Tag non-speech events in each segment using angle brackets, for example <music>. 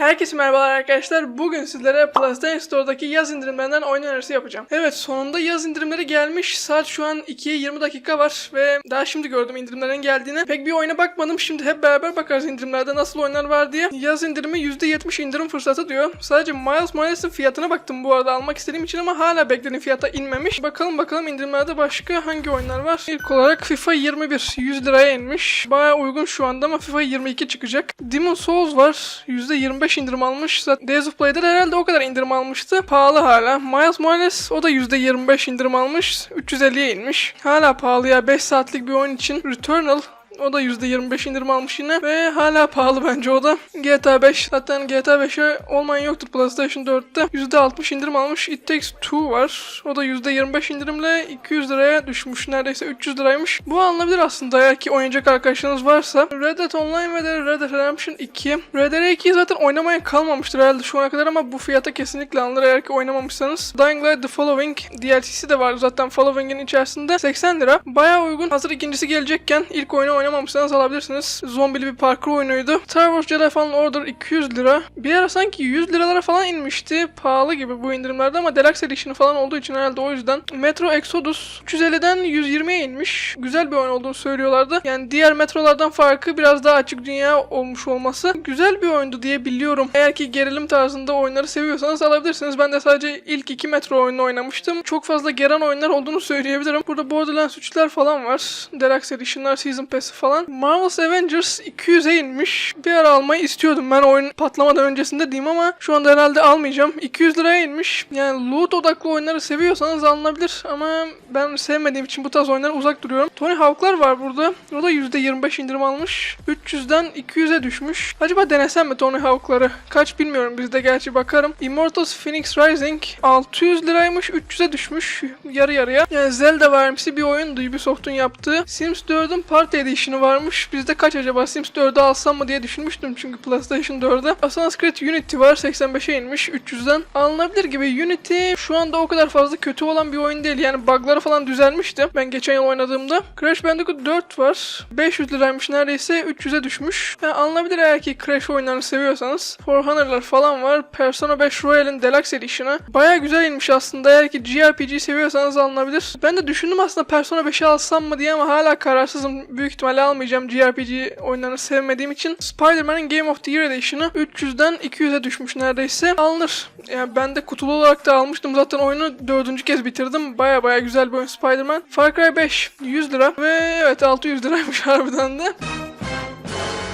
Herkese merhabalar arkadaşlar. Bugün sizlere PlayStation Store'daki yaz indirimlerinden oyun önerisi yapacağım. Evet sonunda yaz indirimleri gelmiş. Saat şu an 2'ye 20 dakika var ve daha şimdi gördüm indirimlerin geldiğini. Pek bir oyuna bakmadım. Şimdi hep beraber bakarız indirimlerde nasıl oyunlar var diye. Yaz indirimi %70 indirim fırsatı diyor. Sadece Miles Morales'in fiyatına baktım bu arada almak istediğim için ama hala beklediğim fiyata inmemiş. Bakalım bakalım indirimlerde başka hangi oyunlar var? İlk olarak FIFA 21 100 liraya inmiş. Baya uygun şu anda ama FIFA 22 çıkacak. Demon Souls var. %25 indirim almış. Zaten Days of Play'de herhalde o kadar indirim almıştı. Pahalı hala. Miles Morales o da %25 indirim almış. 350'ye inmiş. Hala pahalı ya. 5 saatlik bir oyun için. Returnal o da %25 indirim almış yine ve hala pahalı bence o da. GTA 5 zaten GTA 5'e olmayan yoktur PlayStation 4'te. %60 indirim almış. It Takes Two var. O da %25 indirimle 200 liraya düşmüş. Neredeyse 300 liraymış. Bu alınabilir aslında eğer ki oynayacak arkadaşlarınız varsa. Red Dead Online ve de Red Dead Redemption 2. Red Dead 2 zaten oynamaya kalmamıştır herhalde şu ana kadar ama bu fiyata kesinlikle alınır eğer ki oynamamışsanız. Dying Light The Following DLC'si de var zaten Following'in içerisinde. 80 lira. Bayağı uygun. Hazır ikincisi gelecekken ilk oyunu oynamamışsanız alabilirsiniz. Zombili bir parkur oyunuydu. Star Wars Jedi Fallen Order 200 lira. Bir ara sanki 100 liralara falan inmişti. Pahalı gibi bu indirimlerde ama Deluxe Edition falan olduğu için herhalde o yüzden. Metro Exodus 350'den 120'ye inmiş. Güzel bir oyun olduğunu söylüyorlardı. Yani diğer metrolardan farkı biraz daha açık dünya olmuş olması. Güzel bir oyundu diye biliyorum. Eğer ki gerilim tarzında oyunları seviyorsanız alabilirsiniz. Ben de sadece ilk iki metro oyununu oynamıştım. Çok fazla gelen oyunlar olduğunu söyleyebilirim. Burada Borderlands 3'ler falan var. Deluxe Edition'lar, Season Pass'i falan. Marvel's Avengers 200'e inmiş. Bir ara almayı istiyordum ben oyun patlamadan öncesinde diyeyim ama şu anda herhalde almayacağım. 200 liraya inmiş. Yani loot odaklı oyunları seviyorsanız alınabilir ama ben sevmediğim için bu tarz oyunlara uzak duruyorum. Tony Hawk'lar var burada. O da %25 indirim almış. 300'den 200'e düşmüş. Acaba denesem mi Tony Hawk'ları? Kaç bilmiyorum bizde gerçi bakarım. Immortals Phoenix Rising 600 liraymış 300'e düşmüş. Yarı yarıya. Yani Zelda vermesi bir oyundu Ubisoft'un yaptığı. Sims 4'ün Party Edition'ı varmış. Bizde kaç acaba Sims 4'ü alsam mı diye düşünmüştüm çünkü PlayStation 4'e. Assassin's Creed Unity var 85'e inmiş 300'den. Alınabilir gibi. Unity şu anda o kadar fazla kötü olan bir oyun değil. Yani bug'ları falan düzelmişti. Ben geçen yıl oynadığımda. Crash Bandicoot 4 var. 500 liraymış neredeyse 300'e düşmüş. Yani alınabilir eğer ki Crash oyunlarını seviyorsanız. For Honor'lar falan var. Persona 5 Royal'in Deluxe Edition'ı. Baya güzel inmiş aslında. Eğer ki JRPG seviyorsanız alınabilir. Ben de düşündüm aslında Persona 5'i alsam mı diye ama hala kararsızım. Büyük ihtimalle almayacağım JRPG oyunlarını sevmediğim için. Spider-Man'in Game of the Year Edition'ı 300'den 200'e düşmüş neredeyse. Alınır. Yani ben de kutulu olarak da almıştım. Zaten oyunu dördüncü kez bitirdim. Baya baya güzel bir oyun Spider-Man. Far Cry 5 100 lira ve evet 600 liraymış <laughs> harbiden de.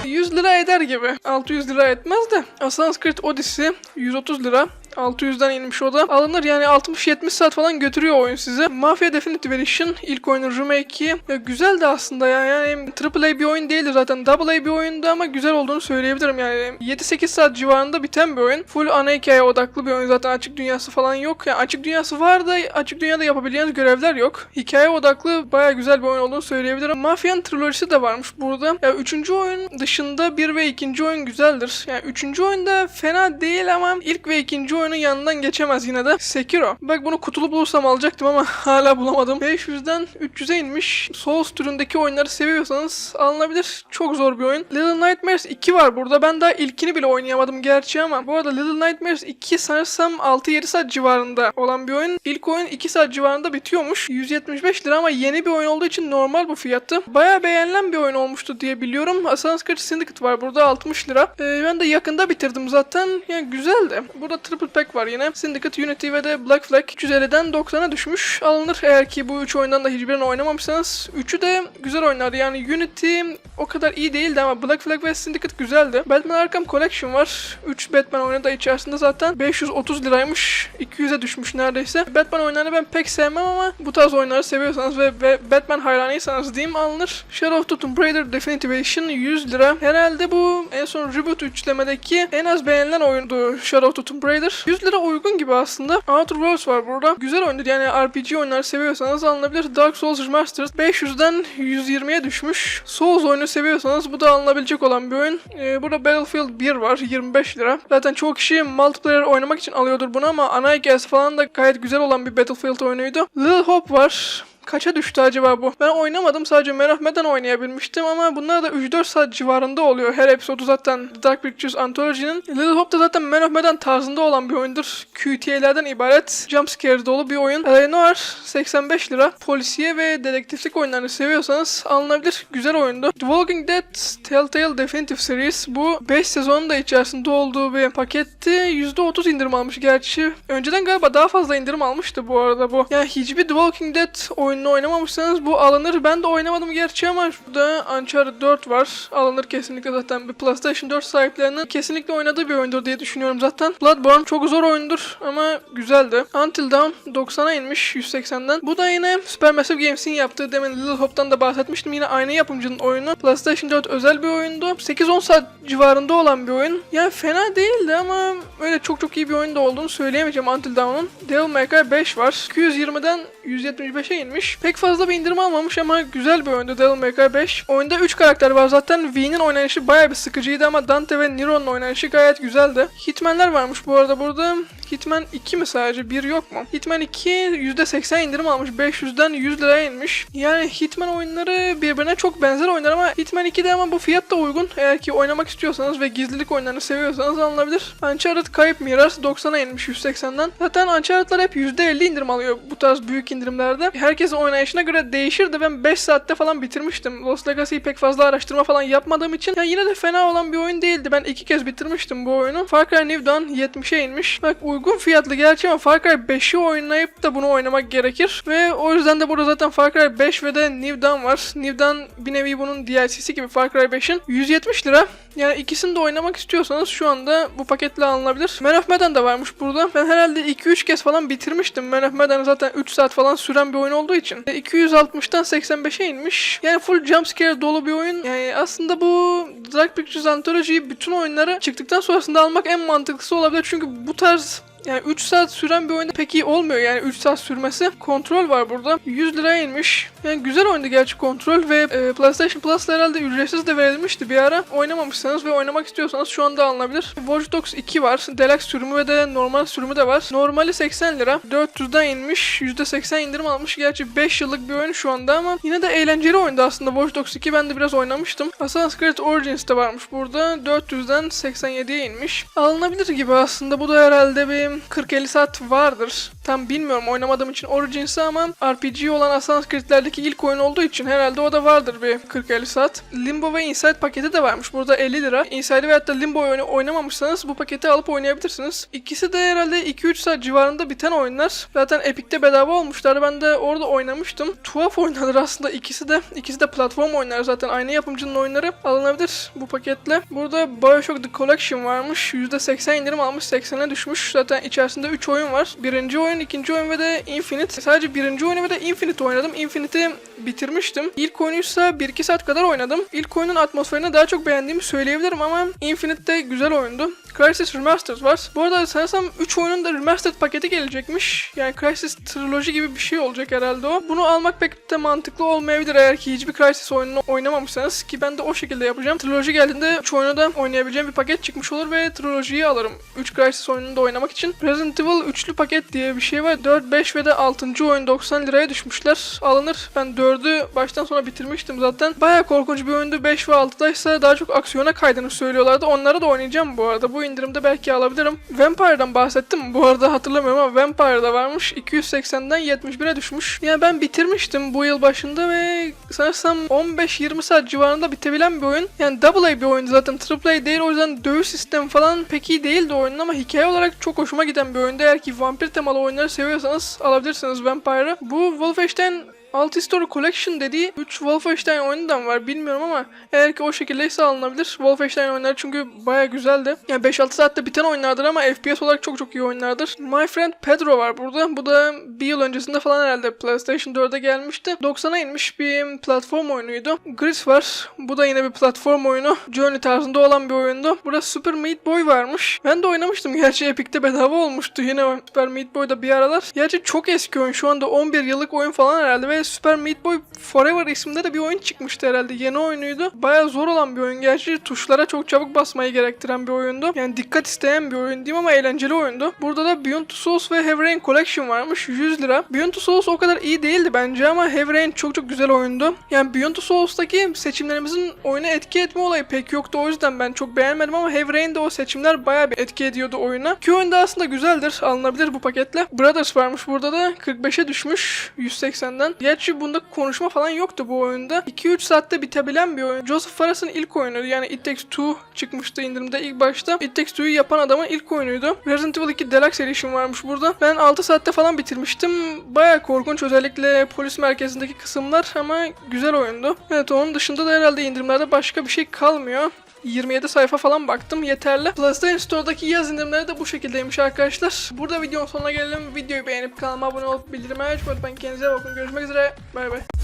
100 lira eder gibi. 600 lira etmez de. Assassin's Creed Odyssey 130 lira. 600'den inmiş o da. Alınır yani 60-70 saat falan götürüyor oyun size. Mafia Definitive Edition ilk oyunun remake'i. Ya güzel de aslında ya. Yani AAA bir oyun değildi zaten. AA bir oyundu ama güzel olduğunu söyleyebilirim yani. 7-8 saat civarında biten bir oyun. Full ana hikaye odaklı bir oyun zaten açık dünyası falan yok. Yani açık dünyası var da açık dünyada yapabileceğiniz görevler yok. Hikaye odaklı baya güzel bir oyun olduğunu söyleyebilirim. Mafia'nın trilojisi de varmış burada. Ya üçüncü oyun dışında bir ve ikinci oyun güzeldir. Yani üçüncü oyunda fena değil ama ilk ve ikinci oyunun yanından geçemez yine de. Sekiro. Bak bunu kutulu bulursam alacaktım ama <laughs> hala bulamadım. 500'den 300'e inmiş. Souls türündeki oyunları seviyorsanız alınabilir. Çok zor bir oyun. Little Nightmares 2 var burada. Ben daha ilkini bile oynayamadım gerçi ama. Bu arada Little Nightmares 2 sanırsam 6-7 saat civarında olan bir oyun. İlk oyun 2 saat civarında bitiyormuş. 175 lira ama yeni bir oyun olduğu için normal bu fiyatı. Baya beğenilen bir oyun olmuştu diye biliyorum. Assassin's Creed Syndicate var burada 60 lira. Ee, ben de yakında bitirdim zaten. Yani güzeldi. Burada Triple Pack var yine. Syndicate, Unity ve de Black Flag 350'den 90'a düşmüş. Alınır eğer ki bu 3 oyundan da hiçbirini oynamamışsanız. Üçü de güzel oynar. Yani Unity o kadar iyi değildi ama Black Flag ve Syndicate güzeldi. Batman Arkham Collection var. 3 Batman oyunu da içerisinde zaten 530 liraymış. 200'e düşmüş neredeyse. Batman oyunlarını ben pek sevmem ama bu tarz oyunları seviyorsanız ve, ve Batman hayranıysanız diyeyim alınır. Shadow of the Tomb Raider Definitive Edition 100 lira. Herhalde bu en son reboot üçlemedeki en az beğenilen oyundu Shadow of the Tomb Raider. 100 lira uygun gibi aslında. Outer Worlds var burada. Güzel oyundur yani RPG oyunları seviyorsanız alınabilir. Dark Souls Remastered 500'den 120'ye düşmüş. Souls oyunu seviyorsanız bu da alınabilecek olan bir oyun. Ee, burada Battlefield 1 var 25 lira. Zaten çoğu kişi multiplayer oynamak için alıyordur bunu ama ana hikayesi falan da gayet güzel olan bir Battlefield oyunuydu. Little Hope var. Kaça düştü acaba bu? Ben oynamadım sadece Merahmeden oynayabilmiştim ama bunlar da 3-4 saat civarında oluyor. Her episodu zaten The Dark Pictures Anthology'nin. Little Hope da zaten Merahmeden tarzında olan bir oyundur. QTA'lerden ibaret. Jumpscare dolu bir oyun. LA Noir 85 lira. Polisiye ve dedektiflik oyunlarını seviyorsanız alınabilir. Güzel oyundu. The Walking Dead Telltale Definitive Series bu 5 sezonun da içerisinde olduğu bir paketti. %30 indirim almış gerçi. Önceden galiba daha fazla indirim almıştı bu arada bu. Yani hiçbir The Walking Dead oyununu oynamamışsanız bu alınır. Ben de oynamadım gerçi ama şurada Uncharted 4 var. Alınır kesinlikle zaten. Bir PlayStation 4 sahiplerinin kesinlikle oynadığı bir oyundur diye düşünüyorum zaten. Bloodborne çok zor oyundur ama güzeldi. Until Dawn 90'a inmiş 180'den. Bu da yine Supermassive Games'in yaptığı demin Little Hope'dan da bahsetmiştim. Yine aynı yapımcının oyunu. PlayStation 4 özel bir oyundu. 8-10 saat civarında olan bir oyun. Yani fena değildi ama öyle çok çok iyi bir oyun da olduğunu söyleyemeyeceğim Until Dawn'un. Devil May Cry 5 var. 220'den 175'e inmiş. Pek fazla bir indirim almamış ama güzel bir oyundu Devil May Cry 5. Oyunda 3 karakter var zaten. V'nin oynanışı bayağı bir sıkıcıydı ama Dante ve Nero'nun oynanışı gayet güzeldi. Hitman'ler varmış bu arada burada. Hitman 2 mi sadece? 1 yok mu? Hitman 2 %80 indirim almış. 500'den 100 liraya inmiş. Yani Hitman oyunları birbirine çok benzer oyunlar ama Hitman 2'de ama bu fiyat da uygun. Eğer ki oynamak istiyorsanız ve gizlilik oyunlarını seviyorsanız alınabilir. Uncharted Kayıp Miras 90'a inmiş 180'den. Zaten Uncharted'lar hep %50 indirim alıyor bu tarz büyük indirimlerde. Herkesin oynayışına göre değişir de ben 5 saatte falan bitirmiştim. Lost Legacy'yi pek fazla araştırma falan yapmadığım için ya yine de fena olan bir oyun değildi. Ben iki kez bitirmiştim bu oyunu. Far Cry New Dawn 70'e inmiş. Bak uygun fiyatlı gerçi ama Far Cry 5'i oynayıp da bunu oynamak gerekir. Ve o yüzden de burada zaten Far Cry 5 ve de New Dawn var. New Dawn bir nevi bunun DLC'si gibi Far Cry 5'in. 170 lira. Yani ikisini de oynamak istiyorsanız şu anda bu paketle alınabilir. Man of Medan da varmış burada. Ben herhalde 2-3 kez falan bitirmiştim. Man of Medan zaten 3 saat falan süren bir oyun olduğu için. E, 260'tan 85'e inmiş. Yani full jumpscare dolu bir oyun. Yani aslında bu Dark Pictures Anthology'yi bütün oyunları çıktıktan sonrasında almak en mantıklısı olabilir. Çünkü bu tarz yani 3 saat süren bir oyunda pek iyi olmuyor yani 3 saat sürmesi. Kontrol var burada. 100 liraya inmiş. Yani güzel oyundu gerçi kontrol ve e, PlayStation Plus herhalde ücretsiz de verilmişti bir ara. Oynamamışsanız ve oynamak istiyorsanız şu anda alınabilir. Watch Dogs 2 var. Deluxe sürümü ve de normal sürümü de var. Normali 80 lira. 400'den inmiş. %80 indirim almış. Gerçi 5 yıllık bir oyun şu anda ama yine de eğlenceli oyundu aslında Watch Dogs 2. Ben de biraz oynamıştım. Assassin's Creed Origins de varmış burada. 400'den 87'ye inmiş. Alınabilir gibi aslında. Bu da herhalde bir 40-50 saat vardır. Tam bilmiyorum oynamadığım için Origins'i ama RPG olan Assassin's Creed'lerdeki ilk oyun olduğu için herhalde o da vardır bir 40-50 saat. Limbo ve Inside paketi de varmış. Burada 50 lira. Inside veyahut da Limbo oyunu oynamamışsanız bu paketi alıp oynayabilirsiniz. İkisi de herhalde 2-3 saat civarında biten oyunlar. Zaten Epic'te bedava olmuşlar. Ben de orada oynamıştım. Tuhaf oyunlar aslında ikisi de. İkisi de platform oyunları zaten. Aynı yapımcının oyunları alınabilir bu paketle. Burada Bioshock The Collection varmış. %80 indirim almış. 80'e düşmüş. Zaten içerisinde 3 oyun var. Birinci oyun, ikinci oyun ve de Infinite. Sadece birinci oyunu ve de Infinite oynadım. Infinite'i bitirmiştim. İlk oyunuysa 1-2 saat kadar oynadım. İlk oyunun atmosferini daha çok beğendiğimi söyleyebilirim ama Infinite de güzel oyundu. Crysis Remastered var. Bu arada sanırsam 3 oyunun da Remastered paketi gelecekmiş. Yani Crysis Trilogy gibi bir şey olacak herhalde o. Bunu almak pek de mantıklı olmayabilir eğer ki hiçbir Crysis oyununu oynamamışsanız ki ben de o şekilde yapacağım. Trilogy geldiğinde 3 oyunu da oynayabileceğim bir paket çıkmış olur ve Trilogy'yi alırım. 3 Crysis oyununu da oynamak için. Resident Evil üçlü paket diye bir şey var. 4, 5 ve de 6. oyun 90 liraya düşmüşler. Alınır. Ben 4'ü baştan sona bitirmiştim zaten. Baya korkunç bir oyundu. 5 ve 6'da ise daha çok aksiyona kaydığını söylüyorlardı. Onları da oynayacağım bu arada. Bu indirimde belki alabilirim. Vampire'dan bahsettim. Bu arada hatırlamıyorum ama Vampire'da varmış. 280'den 71'e düşmüş. Yani ben bitirmiştim bu yıl başında ve sanırsam 15-20 saat civarında bitebilen bir oyun. Yani double A bir oyun zaten. Triple A değil. O yüzden dövüş sistemi falan pek iyi değildi oyunun ama hikaye olarak çok hoşuma giden bir oyunda. Eğer ki vampir temalı oyunları seviyorsanız alabilirsiniz Vampire'ı. Bu Wolfenstein Alt History Collection dediği 3 Wolfenstein oyundan var bilmiyorum ama eğer ki o şekildeyse alınabilir. Wolfenstein oyunları çünkü baya güzeldi. Yani 5-6 saatte biten oyunlardır ama FPS olarak çok çok iyi oyunlardır. My Friend Pedro var burada. Bu da bir yıl öncesinde falan herhalde PlayStation 4'e gelmişti. 90'a inmiş bir platform oyunuydu. Gris var. Bu da yine bir platform oyunu. Journey tarzında olan bir oyundu. Burada Super Meat Boy varmış. Ben de oynamıştım. Gerçi Epic'te bedava olmuştu yine Super Meat Boy'da bir aralar. Gerçi çok eski oyun. Şu anda 11 yıllık oyun falan herhalde ve Super Meat Boy Forever isminde de bir oyun çıkmıştı herhalde. Yeni oyunuydu. Baya zor olan bir oyun gerçi. Tuşlara çok çabuk basmayı gerektiren bir oyundu. Yani dikkat isteyen bir oyun diyeyim ama eğlenceli oyundu. Burada da Beyond Two Souls ve Heavy Rain Collection varmış. 100 lira. Beyond Two Souls o kadar iyi değildi bence ama Heavy Rain çok çok güzel oyundu. Yani Beyond Two Souls'taki seçimlerimizin oyuna etki etme olayı pek yoktu. O yüzden ben çok beğenmedim ama Heavy Rain'de o seçimler baya bir etki ediyordu oyuna. Ki oyun da aslında güzeldir. Alınabilir bu paketle. Brothers varmış burada da. 45'e düşmüş 180'den. Gerçi bunda konuşma falan yoktu bu oyunda. 2-3 saatte bitebilen bir oyun. Joseph Fares'ın ilk oyunu. Yani It Takes Two çıkmıştı indirimde ilk başta. It Takes Two'yu yapan adamın ilk oyunuydu. Resident Evil 2 Deluxe Edition varmış burada. Ben 6 saatte falan bitirmiştim. Baya korkunç özellikle polis merkezindeki kısımlar ama güzel oyundu. Evet onun dışında da herhalde indirimlerde başka bir şey kalmıyor. 27 sayfa falan baktım yeterli. PlayStation Store'daki yaz indirimleri de bu şekildeymiş arkadaşlar. Burada videonun sonuna gelelim. Videoyu beğenip kanalıma abone olup bildirimi açmayı unutmayın. Kendinize bakın. Görüşmek üzere. Bay bay.